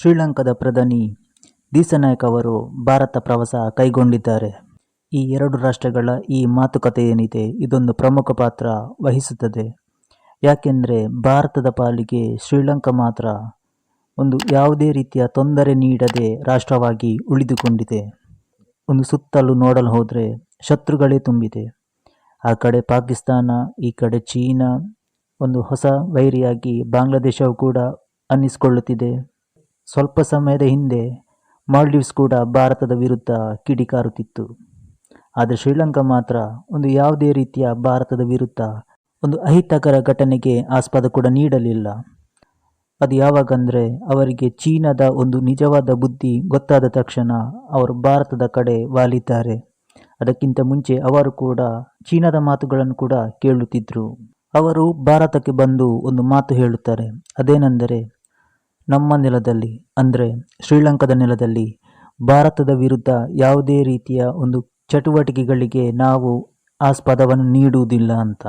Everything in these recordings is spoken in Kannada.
ಶ್ರೀಲಂಕಾದ ಪ್ರಧಾನಿ ದಿಸಾನಾಯಕ್ ಅವರು ಭಾರತ ಪ್ರವಾಸ ಕೈಗೊಂಡಿದ್ದಾರೆ. ಈ ಎರಡು ರಾಷ್ಟ್ರಗಳ ಈ ಮಾತುಕತೆ ಏನಿದೆ, ಇದೊಂದು ಪ್ರಮುಖ ಪಾತ್ರ ವಹಿಸುತ್ತದೆ. ಯಾಕೆಂದರೆ ಭಾರತದ ಪಾಲಿಗೆ ಶ್ರೀಲಂಕಾ ಮಾತ್ರ ಒಂದು ಯಾವುದೇ ರೀತಿಯ ತೊಂದರೆ ನೀಡದೆ ರಾಷ್ಟ್ರವಾಗಿ ಉಳಿದುಕೊಂಡಿದೆ. ಒಂದು ಸುತ್ತಲೂ ನೋಡಲು ಹೋದರೆ ಶತ್ರುಗಳೇ ತುಂಬಿದೆ. ಆ ಕಡೆ ಪಾಕಿಸ್ತಾನ, ಈ ಕಡೆ ಚೀನಾ, ಒಂದು ಹೊಸ ವೈರಿಯಾಗಿ ಬಾಂಗ್ಲಾದೇಶವು ಕೂಡ ಅನ್ನಿಸಿಕೊಳ್ಳುತ್ತಿದೆ. ಸ್ವಲ್ಪ ಸಮಯದ ಹಿಂದೆ ಮಾಲ್ಡೀವ್ಸ್ ಕೂಡ ಭಾರತದ ವಿರುದ್ಧ ಕಿಡಿಕಾರುತ್ತಿತ್ತು ಆದರೆ ಶ್ರೀಲಂಕಾ ಮಾತ್ರ ಒಂದು ಯಾವುದೇ ರೀತಿಯ ಭಾರತದ ವಿರುದ್ಧ ಒಂದು ಅಹಿತಕರ ಘಟನೆಗೆ ಆಸ್ಪದ ಕೂಡ ನೀಡಲಿಲ್ಲ. ಅದು ಯಾವಾಗಂದರೆ ಅವರಿಗೆ ಚೀನಾದ ಒಂದು ನಿಜವಾದ ಬುದ್ಧಿ ಗೊತ್ತಾದ ತಕ್ಷಣ ಅವರು ಭಾರತದ ಕಡೆ ವಾಲಿದ್ದಾರೆ. ಅದಕ್ಕಿಂತ ಮುಂಚೆ ಅವರು ಕೂಡ ಚೀನಾದ ಮಾತುಗಳನ್ನು ಕೂಡ ಕೇಳುತ್ತಿದ್ದರು ಅವರು ಭಾರತಕ್ಕೆ ಬಂದು ಒಂದು ಮಾತು ಹೇಳುತ್ತಾರೆ. ಅದೇನೆಂದರೆ ನಮ್ಮ ನೆಲದಲ್ಲಿ, ಅಂದರೆ ಶ್ರೀಲಂಕಾದ ನೆಲದಲ್ಲಿ, ಭಾರತದ ವಿರುದ್ಧ ಯಾವುದೇ ರೀತಿಯ ಒಂದು ಚಟುವಟಿಕೆಗಳಿಗೆ ನಾವು ಆಸ್ಪದವನ್ನು ನೀಡುವುದಿಲ್ಲ ಅಂತ.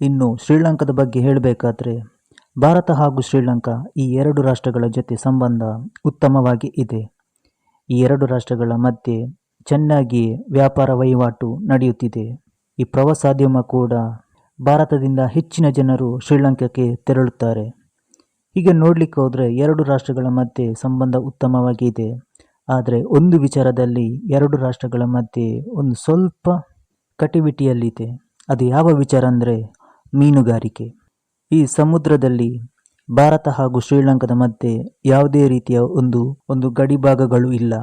ಇನ್ನು ಶ್ರೀಲಂಕಾದ ಬಗ್ಗೆ ಹೇಳಬೇಕಾದ್ರೆ, ಭಾರತ ಹಾಗೂ ಶ್ರೀಲಂಕಾ ಈ ಎರಡು ರಾಷ್ಟ್ರಗಳ ಜೊತೆ ಸಂಬಂಧ ಉತ್ತಮವಾಗಿ ಇದೆ. ಈ ಎರಡು ರಾಷ್ಟ್ರಗಳ ಮಧ್ಯೆ ಚೆನ್ನಾಗಿ ವ್ಯಾಪಾರ ವಹಿವಾಟು ನಡೆಯುತ್ತಿದೆ. ಈ ಪ್ರವಾಸೋದ್ಯಮ ಕೂಡ ಭಾರತದಿಂದ ಹೆಚ್ಚಿನ ಜನರು ಶ್ರೀಲಂಕಾಕ್ಕೆ ತೆರಳುತ್ತಾರೆ. ಹೀಗೆ ನೋಡಲಿಕ್ಕೆ ಹೋದರೆ ಎರಡು ರಾಷ್ಟ್ರಗಳ ಮಧ್ಯೆ ಸಂಬಂಧ ಉತ್ತಮವಾಗಿದೆ. ಆದರೆ ಒಂದು ವಿಚಾರದಲ್ಲಿ ಎರಡು ರಾಷ್ಟ್ರಗಳ ಮಧ್ಯೆ ಒಂದು ಸ್ವಲ್ಪ ಕಟಿವಿಟಿಯಲ್ಲಿದೆ ಅದು ಯಾವ ವಿಚಾರ ಅಂದರೆ ಮೀನುಗಾರಿಕೆ. ಈ ಸಮುದ್ರದಲ್ಲಿ ಭಾರತ ಹಾಗೂ ಶ್ರೀಲಂಕಾದ ಮಧ್ಯೆ ಯಾವುದೇ ರೀತಿಯ ಒಂದು ಒಂದು ಗಡಿಭಾಗಗಳು ಇಲ್ಲ.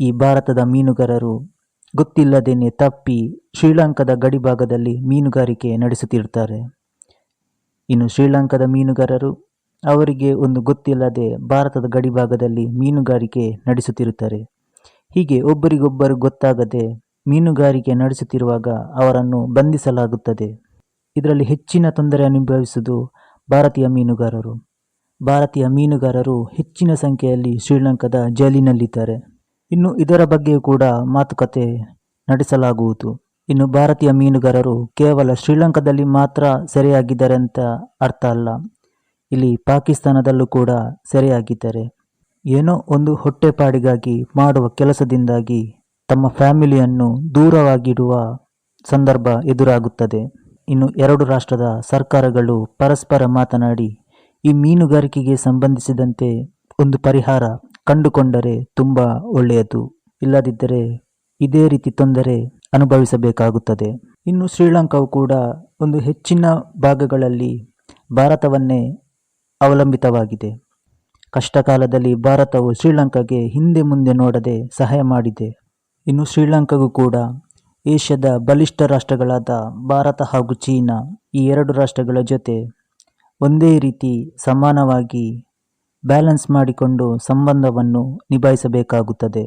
ಈ ಭಾರತದ ಮೀನುಗಾರರು ಗೊತ್ತಿಲ್ಲದೇನೆ ತಪ್ಪಿ ಶ್ರೀಲಂಕಾದ ಗಡಿಭಾಗದಲ್ಲಿ ಮೀನುಗಾರಿಕೆ ನಡೆಸುತ್ತಿರ್ತಾರೆ. ಇನ್ನು ಶ್ರೀಲಂಕಾದ ಮೀನುಗಾರರು ಅವರಿಗೆ ಒಂದು ಗೊತ್ತಿಲ್ಲದೆ ಭಾರತದ ಗಡಿಭಾಗದಲ್ಲಿ ಮೀನುಗಾರಿಕೆ ನಡೆಸುತ್ತಿರುತ್ತಾರೆ. ಹೀಗೆ ಒಬ್ಬರಿಗೊಬ್ಬರು ಗೊತ್ತಾಗದೆ ಮೀನುಗಾರಿಕೆ ನಡೆಸುತ್ತಿರುವಾಗ ಅವರನ್ನು ಬಂಧಿಸಲಾಗುತ್ತದೆ. ಇದರಲ್ಲಿ ಹೆಚ್ಚಿನ ತೊಂದರೆ ಅನುಭವಿಸುವುದು ಭಾರತೀಯ ಮೀನುಗಾರರು. ಭಾರತೀಯ ಮೀನುಗಾರರು ಹೆಚ್ಚಿನ ಸಂಖ್ಯೆಯಲ್ಲಿ ಶ್ರೀಲಂಕಾದ ಜೈಲಿನಲ್ಲಿದ್ದಾರೆ. ಇನ್ನು ಇದರ ಬಗ್ಗೆಯೂ ಕೂಡ ಮಾತುಕತೆ ನಡೆಸಲಾಗುವುದು. ಇನ್ನು ಭಾರತೀಯ ಮೀನುಗಾರರು ಕೇವಲ ಶ್ರೀಲಂಕಾದಲ್ಲಿ ಮಾತ್ರ ಸೆರೆಯಾಗಿದ್ದಾರೆ ಅಂತ ಅರ್ಥ ಅಲ್ಲ. ಇಲ್ಲಿ ಪಾಕಿಸ್ತಾನದಲ್ಲೂ ಕೂಡ ಸೆರೆಯಾಗಿದ್ದಾರೆ. ಏನೋ ಒಂದು ಹೊಟ್ಟೆಪಾಡಿಗಾಗಿ ಮಾಡುವ ಕೆಲಸದಿಂದಾಗಿ ತಮ್ಮ ಫ್ಯಾಮಿಲಿಯನ್ನು ದೂರವಾಗಿಡುವ ಸಂದರ್ಭ ಎದುರಾಗುತ್ತದೆ. ಇನ್ನು ಎರಡು ರಾಷ್ಟ್ರದ ಸರ್ಕಾರಗಳು ಪರಸ್ಪರ ಮಾತನಾಡಿ, ಈ ಮೀನುಗಾರಿಕೆಗೆ ಸಂಬಂಧಿಸಿದಂತೆ ಒಂದು ಪರಿಹಾರ ಕಂಡುಕೊಂಡರೆ ತುಂಬ ಒಳ್ಳೆಯದು. ಇಲ್ಲದಿದ್ದರೆ ಇದೇ ರೀತಿ ತೊಂದರೆ ಅನುಭವಿಸಬೇಕಾಗುತ್ತದೆ. ಇನ್ನು ಶ್ರೀಲಂಕಾವು ಕೂಡ ಒಂದು ಹೆಚ್ಚಿನ ಭಾಗಗಳಲ್ಲಿ ಭಾರತವನ್ನೇ ಅವಲಂಬಿತವಾಗಿದೆ. ಕಷ್ಟಕಾಲದಲ್ಲಿ ಭಾರತವು ಶ್ರೀಲಂಕಾಗೆ ಹಿಂದೆ ಮುಂದೆ ನೋಡದೆ ಸಹಾಯ ಮಾಡಿದೆ. ಇನ್ನು ಶ್ರೀಲಂಕಾಗೂ ಕೂಡ ಏಷ್ಯಾದ ಬಲಿಷ್ಠ ರಾಷ್ಟ್ರಗಳಾದ ಭಾರತ ಹಾಗೂ ಚೀನಾ ಈ ಎರಡು ರಾಷ್ಟ್ರಗಳ ಜೊತೆ ಒಂದೇ ರೀತಿ ಸಮಾನವಾಗಿ ಬ್ಯಾಲೆನ್ಸ್ ಮಾಡಿಕೊಂಡು ಸಂಬಂಧವನ್ನು ನಿಭಾಯಿಸಬೇಕಾಗುತ್ತದೆ.